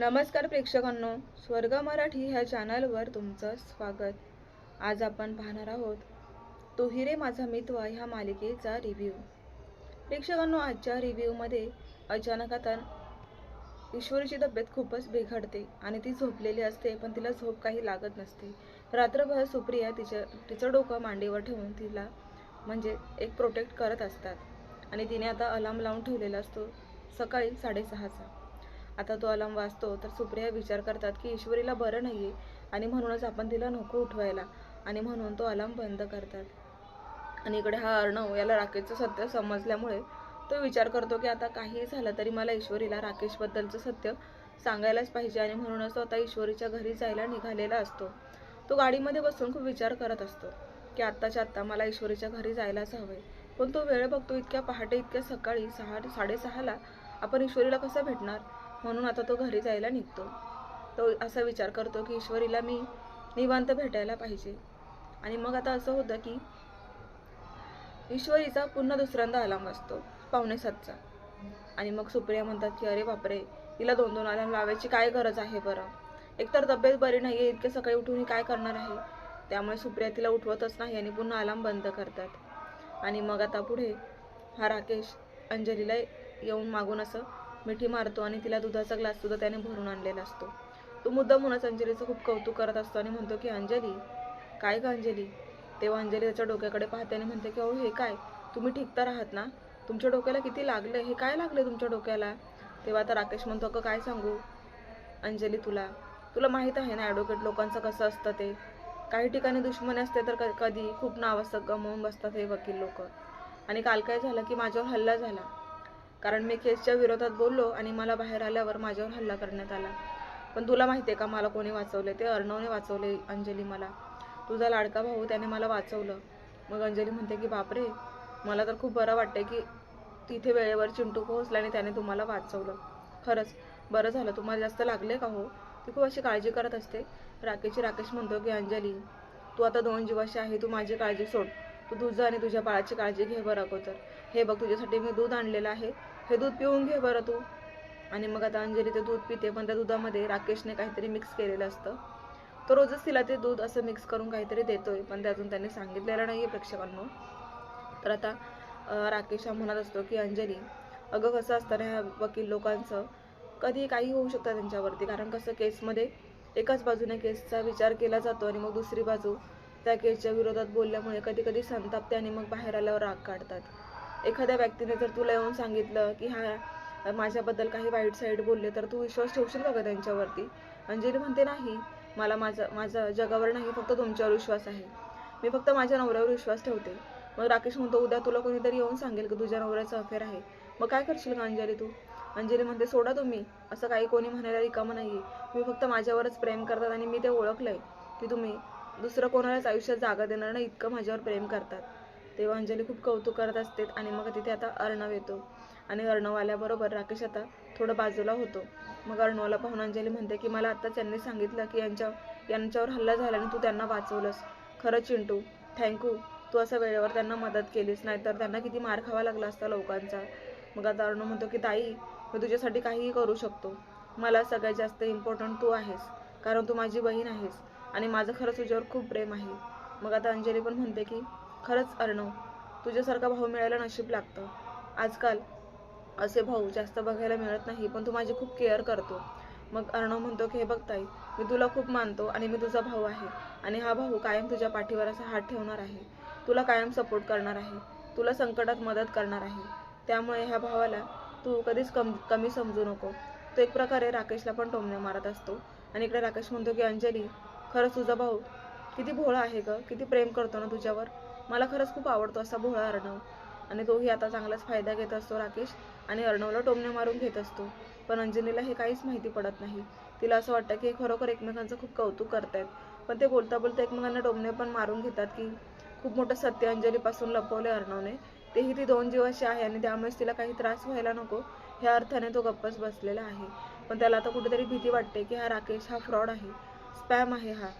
नमस्कार प्रेक्षकांनो स्वर्ग मराठी ह्या चॅनलवर तुमचं स्वागत. आज आपण पाहणार आहोत तो हिरे माझा मितवा ह्या मालिकेचा रिव्ह्यू प्रेक्षकांनो आजच्या रिव्ह्यूमध्ये अचानक आता ईश्वरीची तब्येत खूपच बिघडते आणि ती झोपलेली असते पण तिला झोप काही लागत नसते. रात्रभर सुप्रिया तिच्या तिचं डोकं मांडीवर ठेवून तिला म्हणजे एक प्रोटेक्ट करत असतात. आणि तिने आता अलार्म लावून ठेवलेला असतो सकाळी साडेसहाचा. आता तो अलार्म वाचतो तर सुप्रिया विचार करतात की ईश्वरीला बरं नाही आहे आणि म्हणूनच आपण तिला नको उठवायला. आणि म्हणून तो अलार्म बंद करतात. आणि इकडे हा अर्णव याला राकेशचं सत्य समजल्यामुळे तो विचार करतो की आता काही झालं तरी मला ईश्वरीला राकेशबद्दलचं सत्य सांगायलाच पाहिजे आणि म्हणूनच तो आता ईश्वरीच्या घरी जायला निघालेला असतो. तो गाडीमध्ये बसून खूप विचार करत असतो की आत्ताच्या आत्ता मला ईश्वरीच्या घरी जायलाच हवंय. पण तो वेळ बघतो इतक्या पहाटे इतक्या सकाळी सहा साडेसहाला आपण ईश्वरीला कसं भेटणार? म्हणून आता तो घरी जायला निघतो. तो असा विचार करतो की ईश्वरीला मी निवांत भेटायला पाहिजे. आणि मग आता असं होतं की ईश्वरीचा पुन्हा दुसऱ्यांदा अलाम वाजतो पावणे सातचा. आणि मग सुप्रिया म्हणतात की अरे बापरे तिला दोन दोन अलाम लावायची काय गरज आहे बरं? एकतर तब्येत बरी नाही आहे इतके सकाळी उठून ही काय करणार आहे? त्यामुळे सुप्रिया तिला उठवतच नाही आणि पुन्हा अलाम बंद करतात. आणि मग आता पुढे हा राकेश अंजलीला येऊन मागून असं मिठी मारतो आणि तिला दुधाचा ग्लास सुद्धा त्याने भरून आणलेला असतो. तो मुद्दाम म्हणूनच अंजलीचं खूप कौतुक करत असतो आणि म्हणतो की अंजली काय ग अंजली? तेव्हा अंजली त्याच्या डोक्याकडे पाहते आणि म्हणते की अहो हे काय? तुम्ही ठीक तर आहात ना? तुमच्या डोक्याला किती लागलं हे काय लागलं तुमच्या डोक्याला? तेव्हा आता राकेश म्हणतो अगं काय सांगू? अंजली तुला तुला माहीत आहे ना ॲडव्होकेट लोकांचं कसं असतं ते? काही ठिकाणी दुश्मनी असते तर क- कधी खूप नाव असतं गमावून बसतात हे वकील लोक. आणि काल काय झालं की माझ्यावर हल्ला झाला. कारण मी केसच्या विरोधात बोललो आणि मला बाहेर आल्यावर माझ्यावर हल्ला करण्यात आला. पण तुला माहिती आहे का मला कोणी वाचवले ते अर्णवने वाचवले अंजली मला. तुझा लाडका भाऊ त्याने मला वाचवलं. मग अंजली म्हणते की बापरे मला तर खूप बरं वाटतं की तिथे वेळेवर चिंटू पोहोचला आणि त्याने तुम्हाला वाचवलं. खरंच? बरं झालं. तुम्हाला जास्त लागले का हो? ती खूप अशी काळजी करत असते. राकेशची राकेश म्हणतो की अंजली तू आता दोन जीवाशी आहे. तू माझी काळजी सोड. तू तुझं आणि तुझ्या बाळाची काळजी घे बरं अगोदर. हे बघ तुझ्यासाठी मी दूध आणलेलं आहे. हे दूध पिऊन घे बरं तू. आणि मग आता अंजली ते दूध पिते. पण त्या दुधामध्ये राकेशने काहीतरी मिक्स केलेलं असतं. तो रोजच तिला ते दूध असं मिक्स करून काहीतरी देतोय. पण ते अजून त्यांनी सांगितलेलं नाही आहे प्रेक्षकांनो. तर आता राकेश हा म्हणत असतो की अंजली अगं कसं असतं ह्या वकील लोकांचं? कधी काही होऊ शकतं त्यांच्यावरती. कारण कसं केसमध्ये एकाच बाजूने केसचा विचार केला जातो आणि मग दुसरी बाजू त्या केसच्या विरोधात बोलल्यामुळे कधी कधी संतापते आणि मग बाहेर आल्यावर राग काढतात. एखाद्या व्यक्तीने जर तुला येऊन सांगितलं की हा माझ्याबद्दल काही वाईट साईड बोलले तर तू विश्वास ठेवशील का गं त्यांच्यावरती? अंजली म्हणते नाही मला माझं माझं जगावर नाही फक्त तुमच्यावर विश्वास आहे. मी फक्त माझ्या नवऱ्यावर विश्वास ठेवते. मग राकेश म्हणतो उद्या तुला कोणीतरी येऊन सांगेल की तुझ्या नवऱ्याचं अफेअर आहे. मग काय करशील का अंजली तू? अंजली म्हणते सोडा तुम्ही. असं काही कोणी म्हणायला रिकामं नाही आहे मी फक्त माझ्यावरच प्रेम करतात आणि मी ते ओळखलंय. की तुम्ही दुसरं कोणालाच आयुष्यात जागा देणार नाही इतकं माझ्यावर प्रेम करतात. तेव्हा अंजली खूप कौतुक करत असते आणि मग तिथे आता अर्णव येतो. आणि अर्णव आल्याबरोबर राकेश आता थोडं बाजूला होतो. मग अर्णवला पाहून अंजली म्हणते की मला आत्ताच यांनी सांगितलं की यांच्या यांच्यावर हल्ला झाला आणि तू त्यांना वाचवलंस. खरंच चिंटू थँक्यू तू असं वेळेवर त्यांना मदत केलीस नाहीतर त्यांना किती मार खावा लागला असता लोकांचा. मग आता अर्णव म्हणतो की ताई मी तुझ्यासाठी काहीही करू शकतो. मला सगळ्यात जास्त इम्पॉर्टंट तू आहेस कारण तू माझी बहीण आहेस. आणि माझं खरंच तुझ्यावर खूप प्रेम आहे. मग आता अंजली पण म्हणते की खरंच अर्णव तुझ्यासारखा भाऊ मिळायला नशीब लागतं. आजकाल असे भाऊ जास्त बघायला मिळत नाही पण तू माझी खूप केअर करतो. मग अर्णव म्हणतो की हे बघताई मी तुला खूप मानतो आणि मी तुझा भाऊ आहे आणि हा भाऊ कायम तुझ्या पाठीवर असा हात ठेवणार आहे. तुला कायम सपोर्ट करणार आहे. तुला संकटात मदत करणार आहे. त्यामुळे ह्या भावाला तू कधीच कम कमी समजू नको. तो एक प्रकारे राकेशला पण टोमणे मारत असतो. आणि इकडे राकेश म्हणतो की अंजली खरंच तुझा भाऊ किती भोळा आहे ग किती प्रेम करतो ना तुझ्यावर. मला खरंच खूप आवडतो असा भोळा अर्णव. आणि तोही आता चांगलाच फायदा घेत असतो राकेश आणि अर्णवला टोमणे मारून घेत असतो. पण अंजलीला हे काहीच माहिती पडत नाही. तिला असं वाटतं की हे खरोखर एकमेकांचं खूप कौतुक करतायत. पण ते बोलता बोलता एकमेकांना टोमणे पण मारून घेतात की खूप मोठं सत्य अंजलीपासून लपवले अर्णवने. तेही ती दोन जीवाशी आहे आणि त्यामुळेच तिला काही त्रास व्हायला नको ह्या अर्थाने तो गप्पच बसलेला आहे. पण त्याला आता कुठेतरी भीती वाटते की हा राकेश हा फ्रॉड आहे. स्पॅम आहे हा.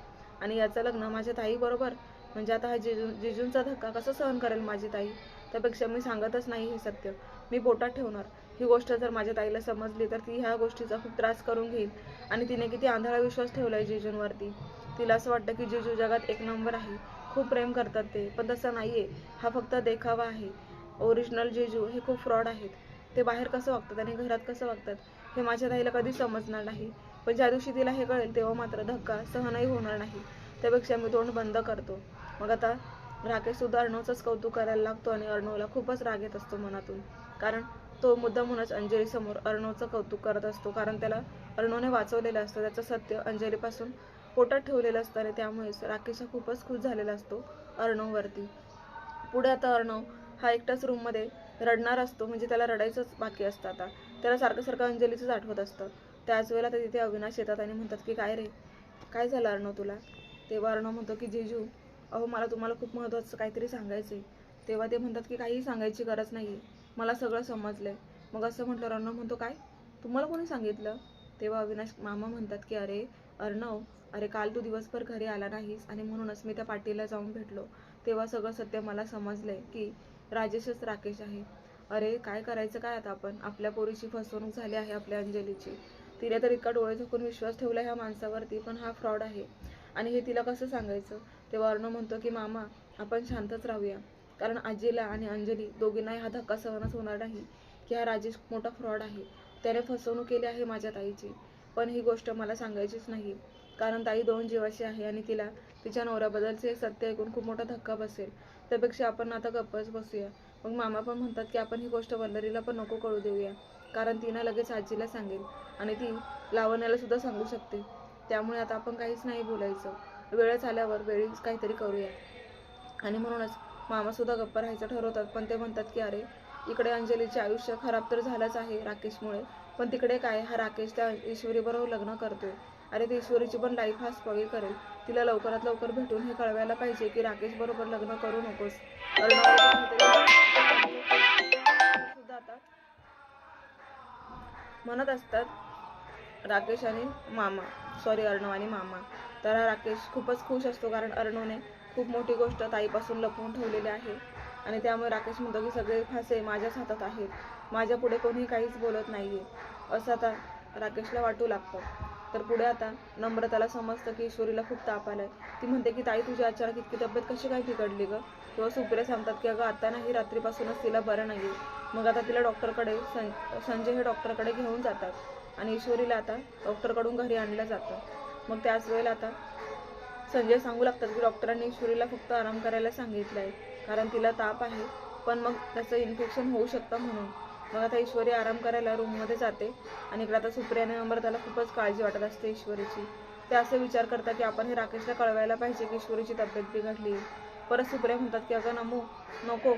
आणि याचं लग्न माझ्या ताईबरोबर म्हणजे आता हा जिजू जिजूंचा धक्का कसा सहन करेल माझी ताई? त्यापेक्षा मी सांगतच नाही हे सत्य. मी पोटात ठेवणार. ही गोष्ट जर माझ्या ताईला समजली तर ती ह्या गोष्टीचा खूप त्रास करून घेईल. आणि तिने किती आंधळा विश्वास आहे जिजूंवरती. तिला असं वाटतं की जिजू जगात एक नंबर आहे. खूप प्रेम करतात ते. पण तसं नाही आहे हा फक्त देखावा आहे. ओरिजिनल जेजू हे खूप फ्रॉड आहेत. ते बाहेर कसं वागतात आणि घरात कसं वागतात हे माझ्या ताईला कधी समजणार नाही. पण ज्या दिवशी तिला हे कळेल तेव्हा मात्र धक्का सहनही होणार नाही. त्यापेक्षा मी तोंड बंद करतो. मग आता राकेश सुद्धा अर्णवचंच कौतुक करायला लागतो आणि अर्णवला खूपच राग येत असतो मनातून. कारण तो मुद्दा अंजली समोर अर्णवचं कौतुक करत असतो. कारण त्याला अर्णवने वाचवलेलं असतं. त्याचं सत्य अंजलीपासून पोटात ठेवलेलं असतं आणि त्यामुळेच राकेश खूपच खुश झालेला असतो अर्णववरती. पुढे आता अर्णव हा एकटाच रूममध्ये रडणार असतो. म्हणजे त्याला रडायचंच बाकी असतं आता. त्याला सारखं सारखं अंजलीचंच आठवत असतं. त्याच वेळेला तर तिथे अविनाश येतात आणि म्हणतात की काय रे? काय झालं अर्णव तुला? तेव्हा अर्णव म्हणतो की जेजू अहो मला तुम्हाला खूप महत्त्वाचं काहीतरी सांगायचं आहे तेव्हा ते म्हणतात की काहीही सांगायची गरज नाही मला सगळं समजलंय. मग असं म्हटलं अर्णव म्हणतो काय? तुम्हाला कोणी सांगितलं? तेव्हा अविनाश मामा म्हणतात की अरे अर्णव अरे काल तू दिवसभर घरी आला नाहीस आणि म्हणूनच मी त्या पाटीला जाऊन भेटलो. तेव्हा सगळं सत्य मला समजलंय की राजेशच राकेश आहे. अरे काय करायचं काय आता आपण? आपल्या पोरीची फसवणूक झाली आहे आपल्या अंजलीची. तिने तर इतका डोळे झोकून विश्वास ठेवला ह्या माणसावरती पण हा फ्रॉड आहे. आणि हे तिला कसं सांगायचं? तेव्हा अर्णव म्हणतो की मामा आपण शांतच राहूया. कारण आजीला आणि अंजली दोघींनाही हा धक्का सहनच होणार नाही की हा राजेश मोठा फ्रॉड आहे. त्याने फसवणूक केली आहे माझ्या ताईची. पण ही गोष्ट मला सांगायचीच नाही. कारण ताई दोन जीवाची आहे आणि तिला तिच्या नवऱ्याबद्दलचे सत्य ऐकून खूप मोठा धक्का बसेल. त्यापेक्षा आपण आता गप्पच बसूया. मग मामा पण म्हणतात की आपण ही गोष्ट वल्लरीला पण नको कळू देऊया. कारण तिनं लगेच आजीला सांगेल आणि ती लावण्याला सुद्धा सांगू शकते. त्यामुळे आता आपण काहीच नाही बोलायचं. वेळच आल्यावर वेळीच काहीतरी करूया. आणि म्हणूनच मामासुद्धा गप्पा गप्प राहायचं ठरवतात. पण ते म्हणतात की अरे इकडे अंजलीचे आयुष्य खराब तर झालंच आहे राकेशमुळे. पण तिकडे काय? हा राकेश त्या ईश्वरीबरोबर लग्न करतोय. अरे ती ईश्वरीची पण लाईफ हा स्पॉईल करेल. तिला लवकरात लवकर भेटून हे कळवायला पाहिजे की राकेश बरोबर लग्न करू नकोस. म्हणत असतात राकेश आणि मामा. सॉरी अर्णव आणि मामा. तर हा राकेश खूपच खुश असतो कारण अर्णवने खूप मोठी गोष्ट ताईपासून लपवून ठेवलेली आहे. आणि त्यामुळे राकेश म्हणतो की सगळे फासे माझ्याच हातात आहेत. माझ्या पुढे कोणी काहीच बोलत नाही आहे असं आता राकेशला वाटू लागतं. तर पुढे आता नम्रताला समजतं की ईश्वरीला खूप ताप आलाय. ती म्हणते की ताई तुझी अचानक इतकी तब्येत कशी काय बिघडली ग? किंवा सुप्रिया सांगतात की अगं आता नाही रात्रीपासूनच तिला बरं नाही मग आता तिला डॉक्टरकडे सं संजय हे डॉक्टरकडे घेऊन जातात आणि ईश्वरीला आता डॉक्टरकडून घरी आणलं जातं. मग त्याच वेळेला आता संजय सांगू लागतात की डॉक्टरांनी ईश्वरीला फक्त आराम करायला सांगितलं आहे कारण तिला ताप आहे. पण मग त्याचं इन्फेक्शन होऊ शकतं म्हणून. मग आता ईश्वरी आराम करायला रूममध्ये जाते. आणि इकडे आता सुप्रियाने नंबर त्याला खूपच काळजी वाटत असते ईश्वरीची. ते असे विचार करतात की आपण हे राकेशला कळवायला पाहिजे की ईश्वरीची तब्येत बिघडली. परत सुप्रिया म्हणतात की अगं नमो नको.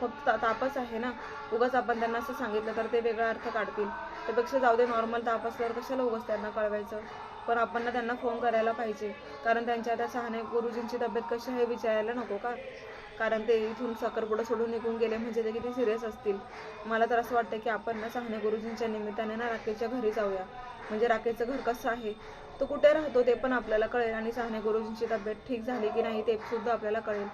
फक्त ता- तापच आहे ना. उगाच आपण त्यांना असं सांगितलं तर ते वेगळा अर्थ काढतील. त्यापेक्षा जाऊ दे नॉर्मल ताप असल्यावर कशाला उगाच त्यांना कळवायचं? पण आपण ना त्यांना फोन करायला पाहिजे. कारण त्यांच्या त्या सहाने गुरुजींची तब्येत कशी आहे विचारायला नको का? कारण ते इथून साखरपुडा सोडून निघून गेले म्हणजे ते किती सिरियस असतील. मला तर असं वाटतं की आपण ना सहाने गुरुजींच्या निमित्ताने ना राकेशच्या घरी जाऊया. म्हणजे राकेशचं घर कसं आहे? तो कुठे राहतो ते पण आपल्याला कळेल आणि सहाने गुरुजींची तब्येत ठीक झाली की नाही ते सुद्धा आपल्याला कळेल.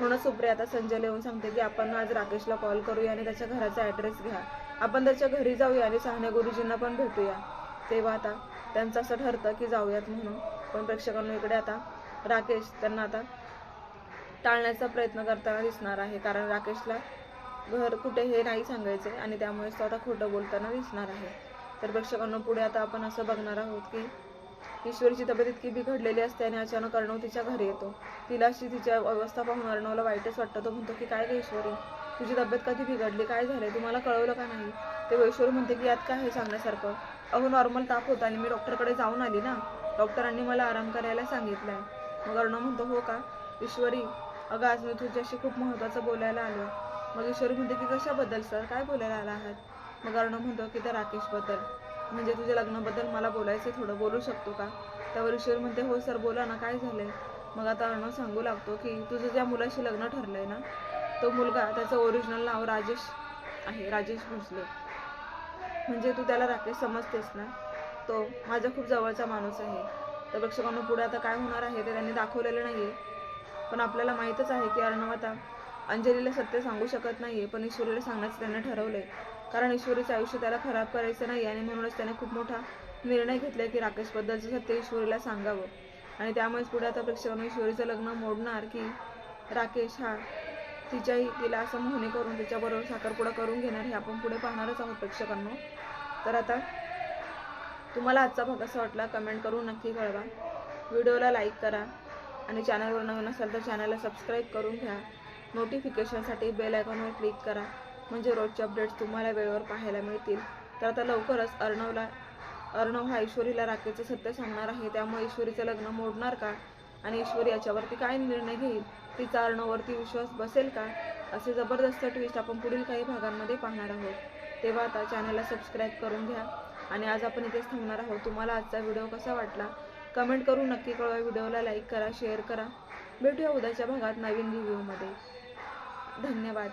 म्हणून सुप्रिया आता संजय येऊन सांगते की आपण आज राकेशला कॉल करूया आणि त्याच्या घराचा ॲड्रेस घ्या. आपण त्याच्या घरी जाऊया आणि सहाने गुरुजींना पण भेटूया. तेव्हा आता त्यांचं असं ठरतं की जाऊयात म्हणून. पण प्रेक्षकांना इकडे आता राकेश त्यांना आता टाळण्याचा प्रयत्न करताना दिसणार आहे. कारण राकेशला घर कुठे हे नाही सांगायचे आणि त्यामुळेच तो आता खोटं बोलताना दिसणार आहे. तर प्रेक्षकांना पुढे आता आपण असं बघणार आहोत की ईश्वरीची तब्येत इतकी बिघडलेली असते आणि अचानक अर्णव तिच्या घरी येतो. तिला अशी तिच्या अवस्था पाहून अर्णवला वाईटच वाटतं. तो म्हणतो की काय गे ईश्वरी? तुझी तब्येत कधी बिघडली? काय झालं तुम्हाला कळवलं का नाही? ते ईश्वरी म्हणते की यात काय आहे सांगण्यासारखं? अहो नॉर्मल ताप होता आणि मी डॉक्टरकडे जाऊन आली ना. डॉक्टरांनी मला आराम करायला सांगितलं आहे मग अर्णव म्हणतो हो का? ईश्वरी अगं आज मी तुझ्याशी खूप महत्त्वाचं बोलायला आलो मग ईश्वरी म्हणते की कशाबद्दल सर? काय बोलायला आला आहात? मग अर्णव म्हणतो की त्या राकेशबद्दल. म्हणजे तुझ्या लग्नाबद्दल मला बोलायचं थोडं. बोलू शकतो का? त्यावर ईश्वरी म्हणते हो सर बोला ना काय झालंय? मग आता अर्णव सांगू लागतो की तुझं ज्या मुलाशी लग्न ठरलंय ना तो मुलगा त्याचं ओरिजिनल नाव राजेश आहे राजेश भोसले. म्हणजे तू त्याला राकेश समजतेस ना? तो माझा खूप जवळचा माणूस आहे. तर प्रेक्षकांना पुढे आता काय होणार आहे ते त्यांनी दाखवलेलं नाही आहे पण आपल्याला माहीतच आहे की अर्णव आता अंजलीला सत्य सांगू शकत नाहीये पण ईश्वरीला सांगण्याचं त्याने ठरवलंय. कारण ईश्वरीचं आयुष्य त्याला खराब करायचं नाही आणि म्हणूनच त्याने खूप मोठा निर्णय घेतला की राकेशबद्दलचं सत्य ईश्वरीला सांगावं. आणि त्यामुळेच पुढे आता प्रेक्षकांना ईश्वरीचं लग्न मोडणार की राकेश हा तिच्याही तिला असं मोहने करून तिच्याबरोबर साखरपुडा करून घेणार हे आपण पुढे पाहणारच आहोत प्रेक्षकांना. तर आता तुम्हाला आजचा भाग असा वाटला कमेंट करून नक्की कळवा. व्हिडिओला लाईक करा. आणि चॅनलवर नवीन असाल तर चॅनलला सबस्क्राईब करून घ्या. नोटिफिकेशनसाठी बेल आयकॉनवर क्लिक करा. म्हणजे रोजचे अपडेट्स तुम्हाला वेळेवर पाहायला मिळतील. तर आता लवकरच अर्णवला अर्णव हा ईश्वरीला राखेचं सत्य सांगणार आहे. त्यामुळे ईश्वरीचं लग्न मोडणार का? आणि ईश्वरी याच्यावरती काय निर्णय घेईल? तिचा अर्णववरती विश्वास बसेल का? असे जबरदस्त ट्विस्ट आपण पुढील काही भागांमध्ये पाहणार आहोत. तेव्हा आता चॅनलला सबस्क्राईब करून घ्या. आणि आज आपण इथेच थांबणार आहोत. तुम्हाला आजचा व्हिडिओ कसा वाटला? कमेंट करून नक्की कळवा. व्हिडिओला लाईक करा शेअर करा. भेटूया उद्याच्या भागात नवीन रिव्ह्यूमध्ये धन्यवाद.